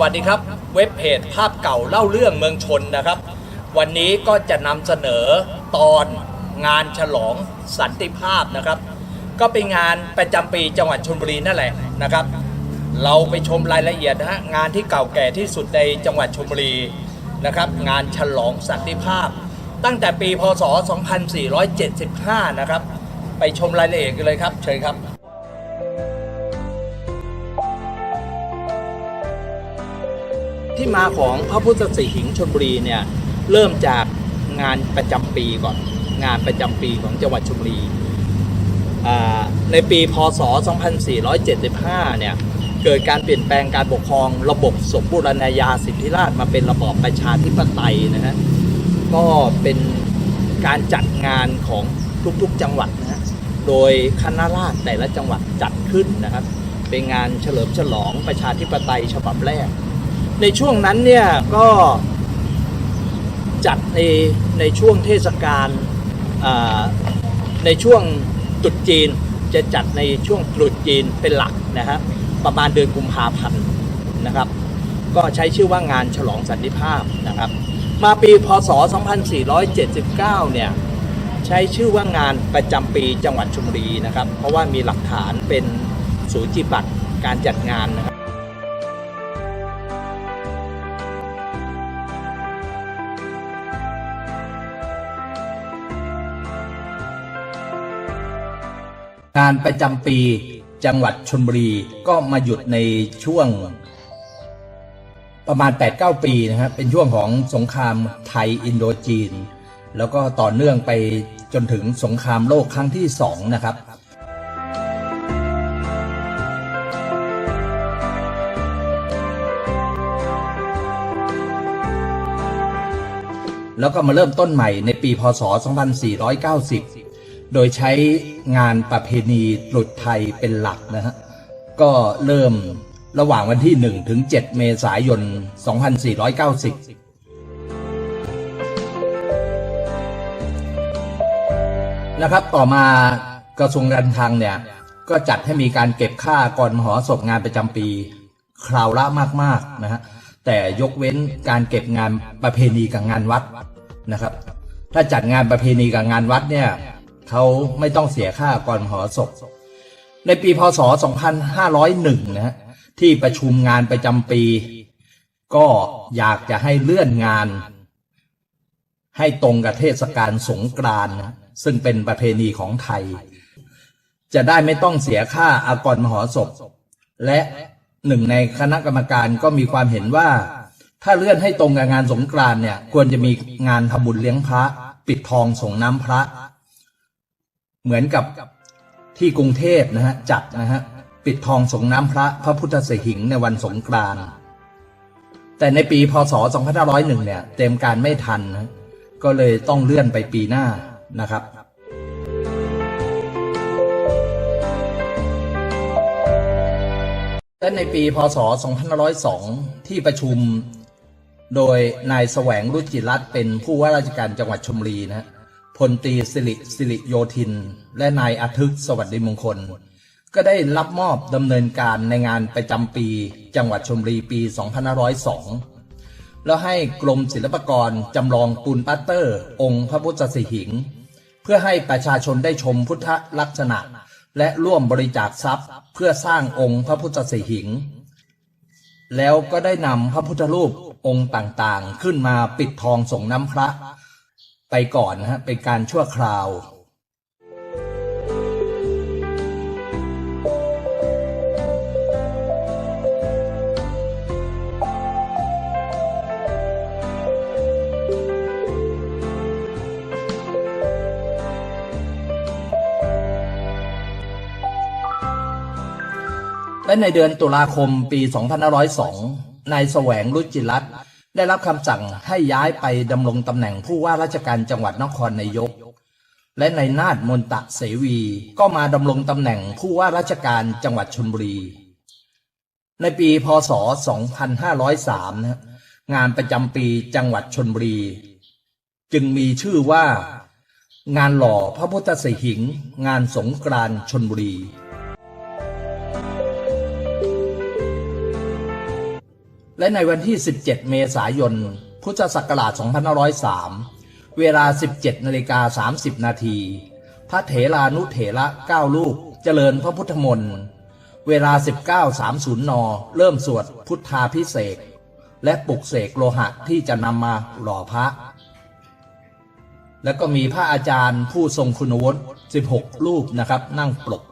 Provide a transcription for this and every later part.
วัสดีครับเว็บเพจภาพเก่าเล่าเรื่องเมืองชนนะครับ วันนี้ก็จะนำเสนอตอนงานฉลองสันติภาพนะครับ ก็เป็นงานประจำปีจังหวัดชลบุรีนั่นแหละนะครับ เราไปชมรายละเอียดนะฮะงานที่เก่าแก่ที่สุดในจังหวัดชลบุรีนะครับ งานฉลองสันติภาพ ตั้งแต่ปีพศ 2475 นะครับ ไปชมรายละเอียดกันเลยครับ เชิญครับ ที่มาของพระพุทธสีหิงชนบุรีเนี่ยเริ่มจากงานประจำปีก่อน งานประจำปีของจังหวัดชลบุรีอ่าในปีพศ 2475 เนี่ยเกิดการเปลี่ยนแปลงการปกครองระบบสมบูรณาญาสิทธิราชมาเป็นระบอบประชาธิปไตยนะฮะก็เป็นการจัดงานของทุกๆจังหวัดนะฮะโดยคณะราษฎรแต่ละจังหวัดจัดขึ้นนะครับ เป็นงานเฉลิมฉลองประชาธิปไตยฉบับแรก ในช่วงนั้นเนี่ยก็จัดในในช่วงเทศกาลในช่วงตรุษจีนจะจัดในช่วงตรุษจีนเป็นหลักนะฮะประมาณเดือนกุมภาพันธ์นะครับ ก็ใช้ชื่อว่างานฉลองสันติภาพนะครับ มาปีพศ 2479 เนี่ยใช้ชื่อว่างานประจำปีจังหวัดชลบุรีนะครับ เพราะว่ามีหลักฐานเป็นสูจิบัตรการจัดงานนะครับ งานประจำปีจังหวัดชนบุรีก็มาหยุดในช่วงประมาณ 8-9 ปีนะครับเป็นช่วงของสงครามไทยอินโดจีน แล้วก็ต่อเนื่องไปจนถึงสงครามโลกครั้งที่สองนะครับ แล้วก็มาเริ่มต้นใหม่ในปีพศ 2490 โดยใช้งานประเพณีตรุษไทยเป็นหลักนะฮะ ก็เริ่มระหว่างวันที่ 1 ถึง 7 เมษายน 2490นะครับต่อมากระทรวงการคลังเนี่ย ก็จัดให้มีการเก็บค่าก่อนมหรสพงานประจำปี คราวละมากๆนะฮะแต่ยกเว้นการเก็บงานประเพณีกับงานวัดนะครับ ถ้าจัดงานประเพณีกับงานวัดเนี่ย เขาไม่ต้องเสียค่าก่อนหรสพในปีพศ 2501 นะฮะที่ประชุมงานประจำปี ก็อยากจะให้เลื่อนงาน ให้ตรงกับเทศกาลสงกรานต์นะซึ่งเป็นประเพณีของไทย จะได้ไม่ต้องเสียค่าอากรมหรสพและหนึ่งในคณะกรรมการก็มีความเห็นว่า ถ้าเลื่อนให้ตรงกับงานสงกรานต์เนี่ย ควรจะมีงานทำบุญเลี้ยงพระ ปิดทองส่งน้ำพระ เหมือนกับที่กรุงเทพนะฮะจัดนะฮะปิดทองสงน้ำพระพระพุทธสหิงในวันสงกรานต์แต่ในปีพศ 2501 เนี่ย เต็มการไม่ทันนะก็เลยต้องเลื่อนไปปีหน้านะครับและในปีพศ 2502 ที่ประชุมโดยนายแสวงรุจิรัตน์เป็นผู้ว่าราชการจังหวัดชลบุรีนะ พลตรีสิริสิริโยธิน และนายอาทึกสวัสดิมงคล ก็ได้รับมอบดำเนินการในงานประจำปี จังหวัดชลบุรีปี 2502 แล้วให้กรมศิลปากรจำลองปูนปัตเตอร์ องค์พระพุทธสิหิง เพื่อให้ประชาชนได้ชมพุทธลักษณะ และร่วมบริจาคทรัพย์ เพื่อสร้างองค์พระพุทธสิหิง แล้วก็ได้นำพระพุทธรูปองค์ต่างๆ ขึ้นมาปิดทองส่งน้ำพระ ไปก่อนนะฮะเป็นการชั่วคราว และในเดือนตุลาคมปี 2502 นายแสวงรุจิรัต ได้รับคำสั่งให้ย้ายไปดำรงตำแหน่งผู้ว่าราชการจังหวัดนครนายก และในายนาฏมนตะเสวี ก็มาดำรงตำแหน่งผู้ว่าราชการจังหวัดชลบุรี ในปีพศ 2503นะงานประจำปีจังหวัดชลบุรี จึงมีชื่อว่า งานหล่อพระพุทธสิหิง งานสงกรานชลบุรี และในวันที่ 17 เมษายน พุทธศักราช 2503 เวลา 17นาฬิกา30 นาที พระเถรานุเถระ9ลูกเจริญพระพุทธมนต์เวลา 19.30 น เริ่มสวดพุทธาพิเศษและปลุกเสกโลหะที่จะนำมาหล่อพระ แล้วก็มีพระอาจารย์ผู้ทรงคุณวุฒิ16 รูปนะครับ นั่งปลก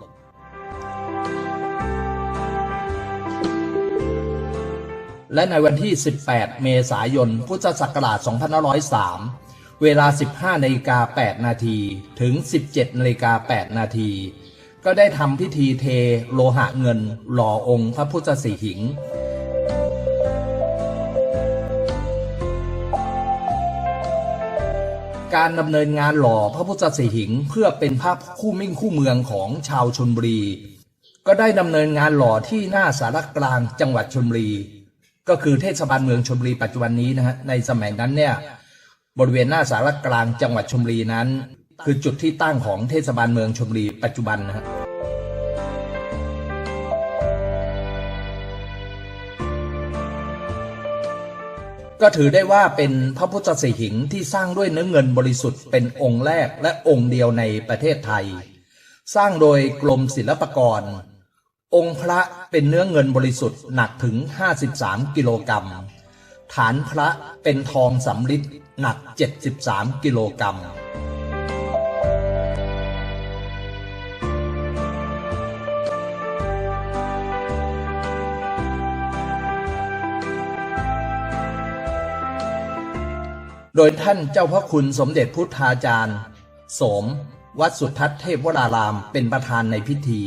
และในวันที่ 18 เมษายน พุทธศักราช 2503 เวลา 15นาฬิกา8นาทีถึง 17นาฬิกา8นาทีก็ได้ทำพิธีเทโลหะเงินหล่อองค์พระพุทธสีหิง การดำเนินงานหล่อพระพุทธสีหิงเพื่อเป็นภาพคู่มิ่งคู่เมืองของชาวชนบุรี ก็ได้ดำเนินงานหล่อที่หน้าสารกลางจังหวัดชนบุรี ก็คือเทศบาลเมืองชลบุรีปัจจุบันนี้นะฮะในสมัยนั้นเนี่ยบริเวณหน้าสารกลางจังหวัดชลบุรีนั้น คือจุดที่ตั้งของเทศบาลเมืองชลบุรีปัจจุบันนะฮะก็ถือได้ว่าเป็นพระพุทธสีหิงที่สร้างด้วยเนื้อเงินบริสุทธิ์เป็นองค์แรกและองค์เดียวในประเทศไทย สร้างโดยกรมศิลปากร องค์พระเป็นเนื้อเงินบริสุทธิ์หนักถึง 53 กิโลกรัม ฐานพระเป็นทองสำริดหนัก 73 กิโลกรัม โดยท่านเจ้าพระคุณสมเด็จพุทธาจารย์ สม วัดสุทัศน์เทพวรารามเป็นประธานในพิธี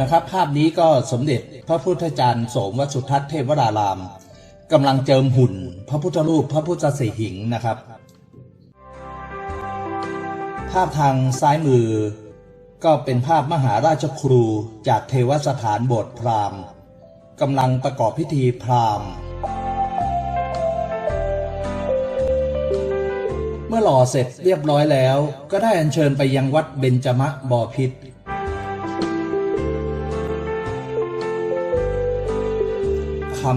นะครับ ภาพนี้ก็สมเด็จพระพุทธจารย์โสมวสุทัศน์เทพวรารามกำลังเจิมหุ่น พระพุทธรูปพระพุทธสีหิงนะครับ ภาพทางซ้ายมือ ก็เป็นภาพมหาราชครูจากเทวสถานโบสถ์พราหมณ์กำลังประกอบพิธีพราหมณ์ เมื่อหล่อเสร็จเรียบร้อยแล้ว ก็ได้อัญเชิญไปยังวัดเบญจมะบอพิษ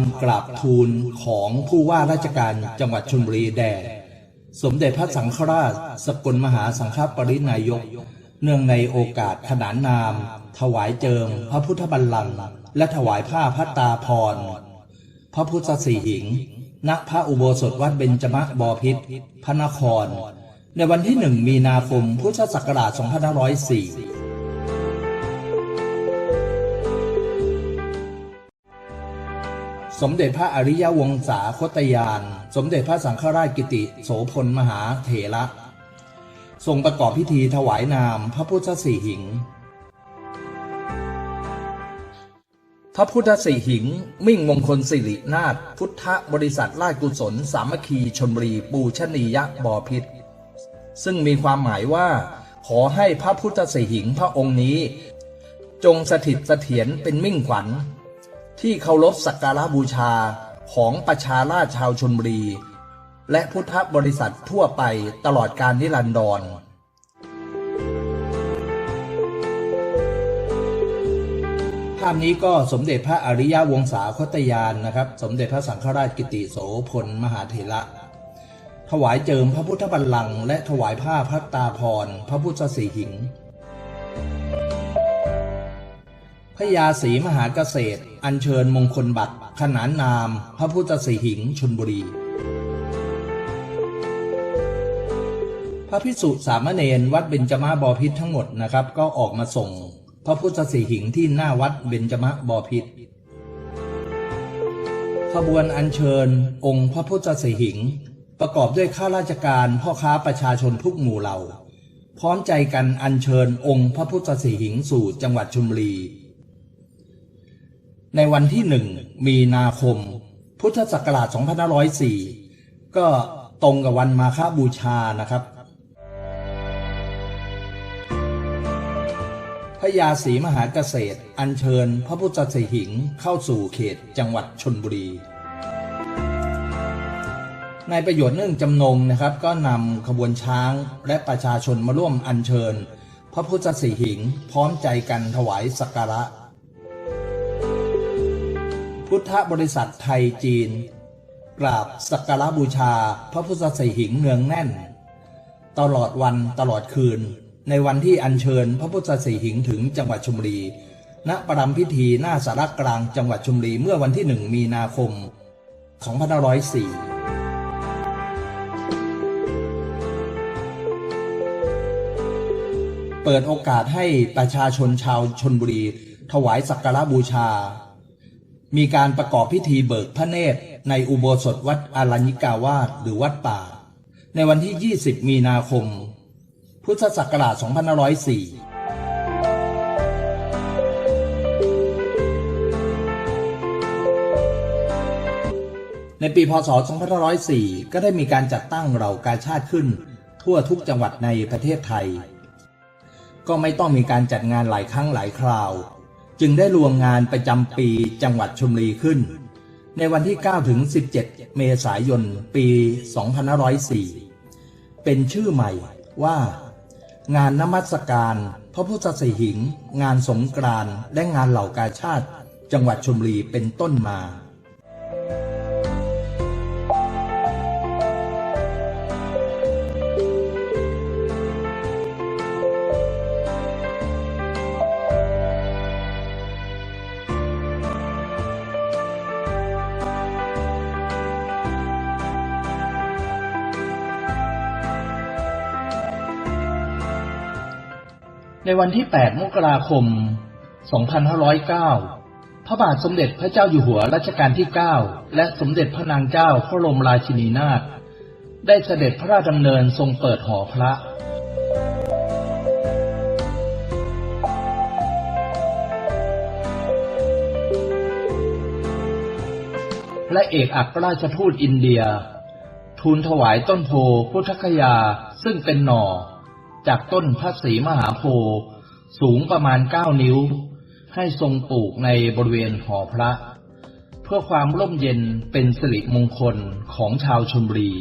ำกราบทูลของผู้ว่าราชการจังหวัดชลบุรีแด่สมเด็จพระสังฆราช สกลมหาสังฆปรินายก เนื่องในโอกาสขนานนาม ถวายเจิม พระพุทธบัลลังก์และถวายผ้าพัตตาพร พระพุทธสีหิง ณพระอุโบสถวัดเบญจมะบพิษพระนคร ในวันที่หนึ่งมีนาคมพุทธศักราช 2504 สมเด็จพระอริยวงศาคตยาน สมเด็จพระสังฆราชกิติ โสพลมหาเถระทรงประกอบพิธีถวายนามพระพุทธสีหิง พระพุทธสีหิง มิ่งมงคลสิรินาถพุทธบริษัทราชกุศล สามัคคีชนบุรีปูชนียะบอพิษซึ่งมีความหมายว่า ขอให้พระพุทธสีหิงพระองค์นี้ จงสถิตเสถียรเป็นมิ่งขวัญ ที่เคารพสักการะบูชาของประชาราชชาวชนบุรี และพุทธบริษัททั่วไปตลอดการนิรันดรภาพนี้ก็สมเด็จพระอริยวงศาคตยานนะครับ สมเด็จพระสังฆราชกิติโสพลมหาเถระ ถวายเจิมพระพุทธบัลลังก์และถวายผ้าพัตตาพรพระพุทธสีหิง พระยาศรีมหาเกษตร อัญเชิญมงคลบัตร ขนานนาม พระพุทธสีหิงชนบุรี พระพิสุสามเณรวัดเบญจมาบอพิษทั้งหมดนะครับ ก็ออกมาส่ง พระพุทธสีหิงที่หน้าวัดเบญจมาบอพิษขบวนอัญเชิญ องค์พระพุทธสีหิง ประกอบด้วยข้าราชการพ่อค้าประชาชนทุกหมู่เหล่า พร้อมใจกันอัญเชิญองค์พระพุทธสีหิงสู่จังหวัดชลบุรี ในวันที่หนึ่งมีนาคม พุทธศักราช 2504 ก็ตรงกับวันมาฆบูชานะครับพระยาศรีมหาเกษตร อัญเชิญพระพุทธสีหิงเข้าสู่เขตจังหวัดชนบุรี ในประโยชน์เนื่องจำนงนะครับก็นำขบวนช้างและประชาชนมาร่วมอัญเชิญ พระพุทธสีหิงพร้อมใจกันถวายสักการะ พุทธบริษัทไทยจีน กราบสักการะบูชาพระพุทธสีหิงเนืองแน่น ตลอดวันตลอดคืน ในวันที่อัญเชิญพระพุทธสีหิงถึงจังหวัดชลบุรี ณประรำพิธีหน้าสารกลางจังหวัดชลบุรีเมื่อวันที่หนึ่งมีนาคม2504เปิดโอกาสให้ประชาชนชาวชนบุรี ถวายสักการะบูชา มีการประกอบพิธีเบิกพระเนตร ในอุโบสถวัดอารัญญิกาวาสหรือวัดป่า ในวันที่ 20 มีนาคม พุทธศักราช 2504ในปีพศ 2504 ก็ได้มีการจัดตั้งเหล่ากาชาติขึ้น ทั่วทุกจังหวัดในประเทศไทย ก็ไม่ต้องมีการจัดงานหลายครั้งหลายคราว จึงได้รวมงานประจำปีจังหวัดชลบุรีขึ้น ในวันที่ 9 ถึง 17 เมษายน ปี 2504 เป็นชื่อใหม่ว่า งานนมัสการ พระพุทธสีหิง งานสงกรานและงานเหล่ากาชาติ จังหวัดชลบุรีเป็นต้นมา วันที่ 8 มกราคม 2509 พระบาทสมเด็จพระเจ้าอยู่หัวรัชกาลที่ 9 และสมเด็จพระนางเจ้าพระบรมราชินีนาถ ได้เสด็จพระราชดำเนินทรงเปิดหอพระและเอกอัครราชทูตอินเดีย ทูลถวายต้นโพพุทธคยาซึ่งเป็นหน่อ จากต้นพระศรีมหาโพธิ์สูงประมาณ9นิ้ว ให้ทรงปลูกในบริเวณหอพระ เพื่อความร่มเย็นเป็นสิริมงคลของชาวชลบุรี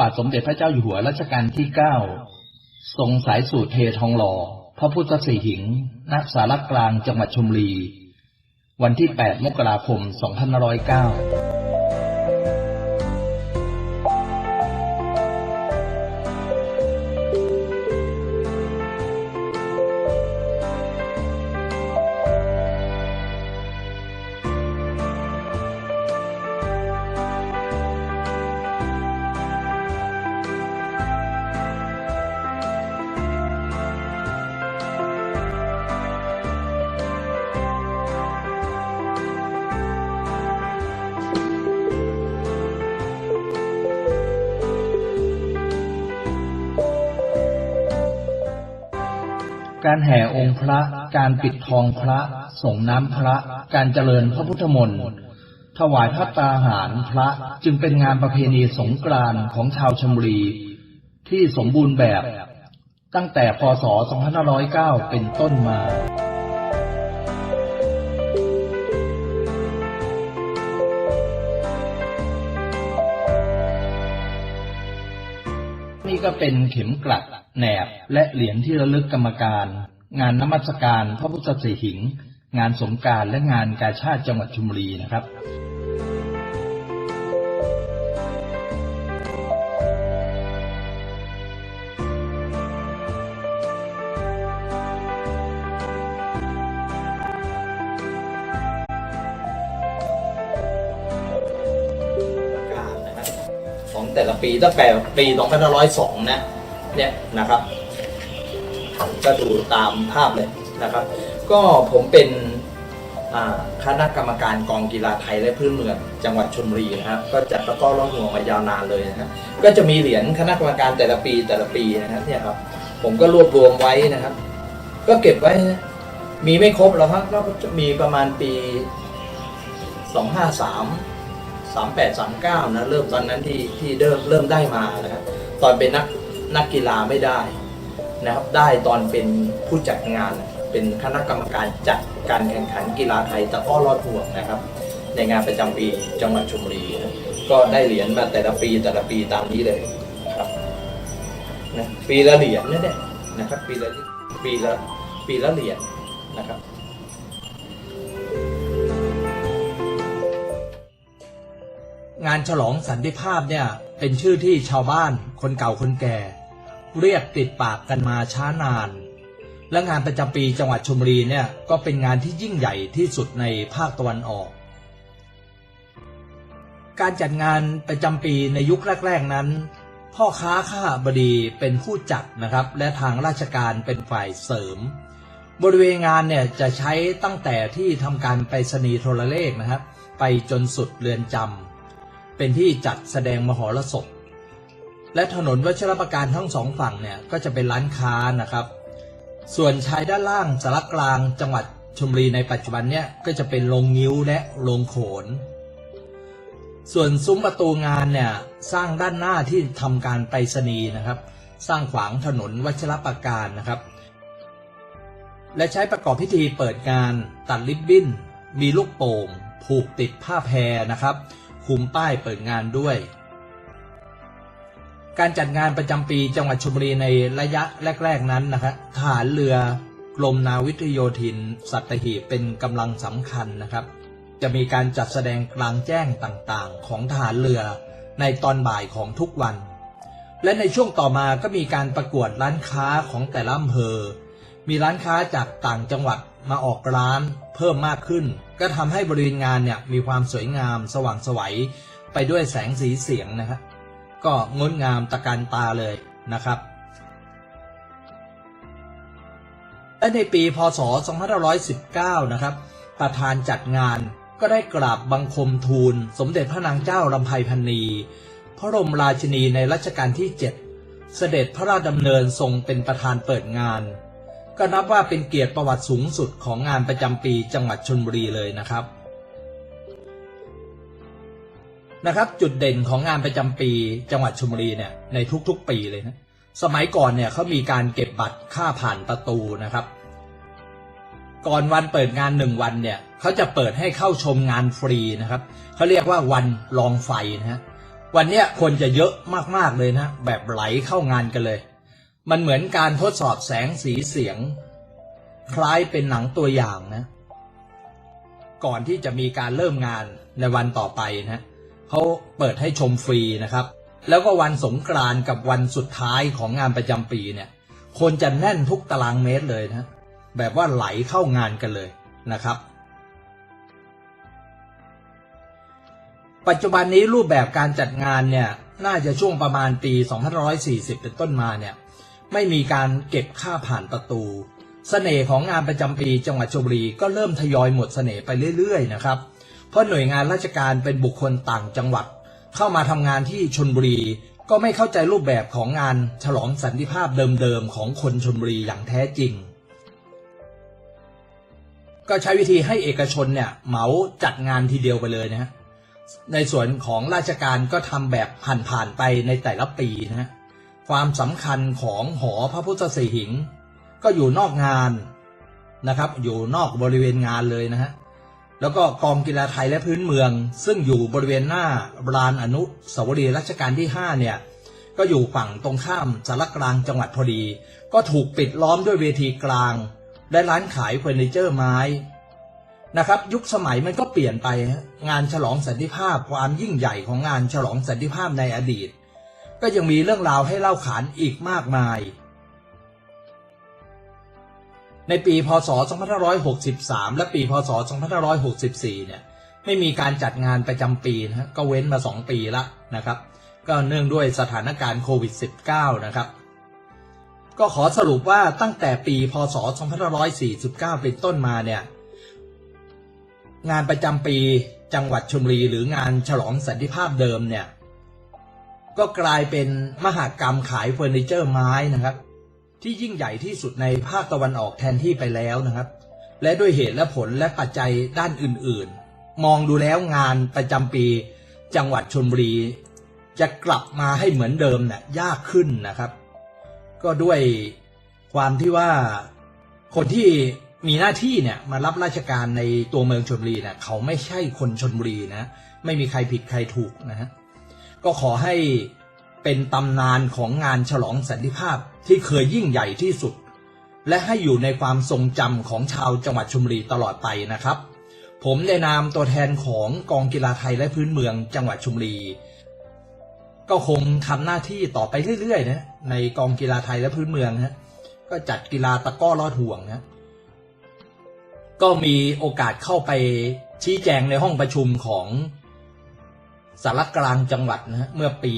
บาทสมเด็จพระเจ้าอยู่หัวรัชกาลที่9ทรงสายสูตรเททองหล่อ พระพุทธสีหิง ณ สารกลางจังหวัดชลบุรี วันที่ 8 มกราคม 2509 การแห่องค์พระ การปิดทองพระ ส่งน้ำพระ การเจริญพระพุทธมนต์ ถวายพระตาหารพระจึงเป็นงานประเพณีสงกรานต์ของชาวชลบุรีที่สมบูรณ์แบบ ตั้งแต่พศ 2509 เป็นต้นมา ก็เป็นเข็มกลัดแหนบ และเหรียญที่ระลึกกรรมการ งานนมัสการพระพุทธสีหิง งานสงการและงานกาชาติจังหวัดชุมรีนะครับ ปีตั้งแต่ปี 2502 นะเนี่ยนะครับ ก็ดูตามภาพเลยนะครับ ก็ผมเป็นคณะกรรมการกองกีฬาไทยและพื้นเมืองจังหวัดชลบุรีนะครับก็จัดตะก้อร้องห่วงมายาวนานเลยนะครับก็จะมีเหรียญคณะกรรมการแต่ละปีแต่ละปีนะครับเนี่ยครับ ผมก็รวบรวมไว้นะครับ ก็เก็บไว้นะมีไม่ครบหรอกครับก็จะมีประมาณปี 253 38 39นะเริ่มตอนนั้นที่ที่เริ่มเริ่มได้มานะครับตอนเป็นนักนักกีฬาไม่ได้นะครับได้ตอนเป็นผู้จัดงานเป็นคณะกรรมการจัดการแข่งขันกีฬาไทยตะก้อรอดห่วงนะครับ ในงานประจำปีจังหวัดชลบุรีนะก็ได้เหรียญมาแต่ละปีแต่ละปีตามนี้เลยครับนะปีละเหรียญนั่นแหละนะครับปีละปีละปีละเหรียญนะครับ งานฉลองสันติภาพเนี่ยเป็นชื่อที่ชาวบ้านคนเก่าคนแก่ เรียกติดปากกันมาช้านาน และงานประจำปีจังหวัดชลบุรีเนี่ยก็เป็นงานที่ยิ่งใหญ่ที่สุดในภาคตะวันออก การจัดงานประจำปีในยุคแรก ๆนั้น พ่อค้าข้าบดีเป็นผู้จัดนะครับ และทางราชการเป็นฝ่ายเสริม บริเวณงานเนี่ยจะใช้ตั้งแต่ที่ทำการไปรษณีย์โทรเลขนะครับ ไปจนสุดเรือนจำ เป็นที่จัดแสดงมหรสพ และถนนวัชรประการทั้งสองฝั่งเนี่ยก็จะเป็นร้านค้านะครับ ส่วนชายด้านล่างสารกลางจังหวัดชลบุรีในปัจจุบันเนี่ยก็จะเป็นโรงงิ้วและโรงโขน ส่วนซุ้มประตูงานเนี่ยสร้างด้านหน้าที่ทำการไปรษณีย์นะครับ สร้างขวางถนนวัชรประการนะครับ และใช้ประกอบพิธีเปิดงาน ตัดริบบิ้น มีลูกโป่ง ผูกติดผ้าแพรนะครับ คุมป้ายเปิดงานด้วย การจัดงานประจำปีจังหวัดชลบุรีในระยะแรก ๆนั้นนะครับทหารเรือกรมนาวิทยโยธิน สัตหีบเป็นกำลังสำคัญนะครับ จะมีการจัดแสดงกลางแจ้งต่างๆ ของทหารเรือในตอนบ่ายของทุกวัน และในช่วงต่อมาก็มีการประกวดร้านค้าของแต่ละอำเภอ มีร้านค้าจากต่างจังหวัดมาออกร้านเพิ่มมากขึ้น ก็ทำให้บริเวณงานเนี่ยมีความสวยงามสว่างไสวัยไปด้วยแสงสีเสียงนะครับก็งดงามตะการตาเลยนะครับและในปีพศ 2519 นะครับ ประธานจัดงานก็ได้กราบบังคมทูล สมเด็จพระนางเจ้าลำไพพันนี พระบรมราชินีในรัชกาลที่ 7 เสด็จพระราชดำเนินทรงเป็นประธานเปิดงาน ก็นับว่าเป็นเกียรติประวัติสูงสุดของงานประจำปีจังหวัดชลบุรีเลยนะครับนะครับจุดเด่นของงานประจำปีจังหวัดชลบุรีเนี่ยในทุกๆปีเลยนะสมัยก่อนเนี่ยเขามีการเก็บบัตรค่าผ่านประตูนะครับ ก่อนวันเปิดงานหนึ่งวันเนี่ยเขาจะเปิดให้เข้าชมงานฟรีนะครับเขาเรียกว่าวันลองไฟนะฮะวันเนี้ยคนจะเยอะมากๆเลยนะแบบไหลเข้างานกันเลย มันเหมือนการทดสอบแสงสีเสียง คล้ายเป็นหนังตัวอย่างนะ ก่อนที่จะมีการเริ่มงานในวันต่อไปนะเขาเปิดให้ชมฟรีนะครับ แล้วก็วันสงกรานต์กับวันสุดท้ายของงานประจำปีเนี่ย คนจะแน่นทุกตารางเมตรเลยนะ แบบว่าไหลเข้างานกันเลยนะครับปัจจุบันนี้รูปแบบการจัดงานเนี่ย น่าจะช่วงประมาณปี 2540 เป็นต้นมาเนี่ย ไม่มีการเก็บค่าผ่านประตูเสน่ห์ของงานประจำปีจังหวัดชลบุรีก็เริ่มทยอยหมดเสน่ห์ไปเรื่อยๆนะครับ เพราะหน่วยงานราชการเป็นบุคคลต่างจังหวัด เข้ามาทำงานที่ชนบุรี ก็ไม่เข้าใจรูปแบบของงานฉลองสันติภาพเดิมๆของคนชนบุรีอย่างแท้จริง ก็ใช้วิธีให้เอกชนเนี่ยเหมาจัดงานทีเดียวไปเลยนะฮะในส่วนของราชการก็ทำแบบผ่านๆไปในแต่ละปีนะฮะ ความสำคัญของหอพระพุทธสีหิง ก็อยู่นอกงานนะครับ อยู่นอกบริเวณงานเลยนะฮะแล้วก็กองกีฬาไทยและพื้นเมือง ซึ่งอยู่บริเวณหน้าลานอนุสาวรีย์รัชกาลที่ 5 เนี่ย ก็อยู่ฝั่งตรงข้ามสารกลางจังหวัดพอดี ก็ถูกปิดล้อมด้วยเวทีกลาง และร้านขายเฟอร์นิเจอร์ไม้นะครับ ยุคสมัยมันก็เปลี่ยนไป งานฉลองสันติภาพความยิ่งใหญ่ของงานฉลองสันติภาพในอดีต ก็ยังมีเรื่องราวให้เล่าขานอีกมากมาย ในปีพศ 2563 และปีพศ 2564 เนี่ยไม่มีการจัดงานประจำปีนะก็เว้นมา 2 ปีละนะครับ ก็เนื่องด้วยสถานการณ์โควิด -19 นะครับ ก็ขอสรุปว่าตั้งแต่ปีพศ 2549 เป็นต้นมาเนี่ยงานประจำปีจังหวัดชลบุรีหรืองานฉลองสันติภาพเดิมเนี่ย ก็กลายเป็นมหากรรมขายเฟอร์นิเจอร์ไม้นะครับ ที่ยิ่งใหญ่ที่สุดในภาคตะวันออกแทนที่ไปแล้วนะครับ และด้วยเหตุและผลและปัจจัยด้านอื่นๆ มองดูแล้วงานประจำปีจังหวัดชลบุรี จะกลับมาให้เหมือนเดิมเนี่ยยากขึ้นนะครับ ก็ด้วยความที่ว่าคนที่มีหน้าที่เนี่ยมารับราชการในตัวเมืองชลบุรีเนี่ยเขาไม่ใช่คนชลบุรีนะ ไม่มีใครผิดใครถูกนะฮะ ก็ขอให้เป็นตำนานของงานฉลองสันติภาพที่เคยยิ่งใหญ่ที่สุด และให้อยู่ในความทรงจำของชาวจังหวัดชลบุรีตลอดไปนะครับ ผมในนามตัวแทนของกองกีฬาไทยและพื้นเมืองจังหวัดชลบุรี ก็คงทำหน้าที่ต่อไปเรื่อยๆนะในกองกีฬาไทยและพื้นเมืองนะก็จัดกีฬาตะก้อลอดห่วงนะก็มีโอกาสเข้าไปชี้แจงในห้องประชุมของ สารกลางจังหวัดนะฮะเมื่อปี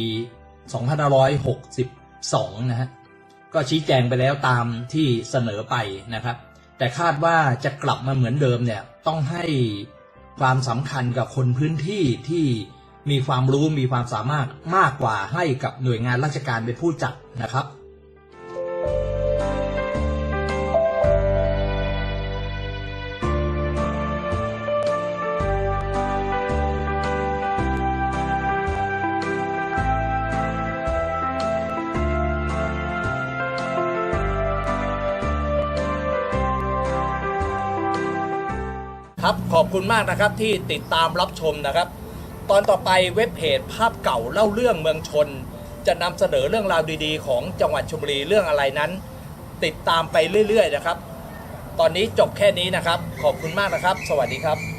2562 นะฮะก็ชี้แจงไปแล้วตามที่เสนอไปนะครับ แต่คาดว่าจะกลับมาเหมือนเดิมเนี่ยต้องให้ความสำคัญกับคนพื้นที่ที่มีความรู้มีความสามารถมากกว่าให้กับหน่วยงานราชการเป็นผู้จัดนะครับ ครับ ขอบคุณมากนะครับที่ติดตามรับชมนะครับ ตอนต่อไปเว็บเพจภาพเก่าเล่าเรื่องเมืองชน จะนำเสนอเรื่องราวดีๆ ของจังหวัดชลบุรีเรื่องอะไรนั้น ติดตามไปเรื่อยๆนะครับ ตอนนี้จบแค่นี้นะครับ ขอบคุณมากนะครับ สวัสดีครับ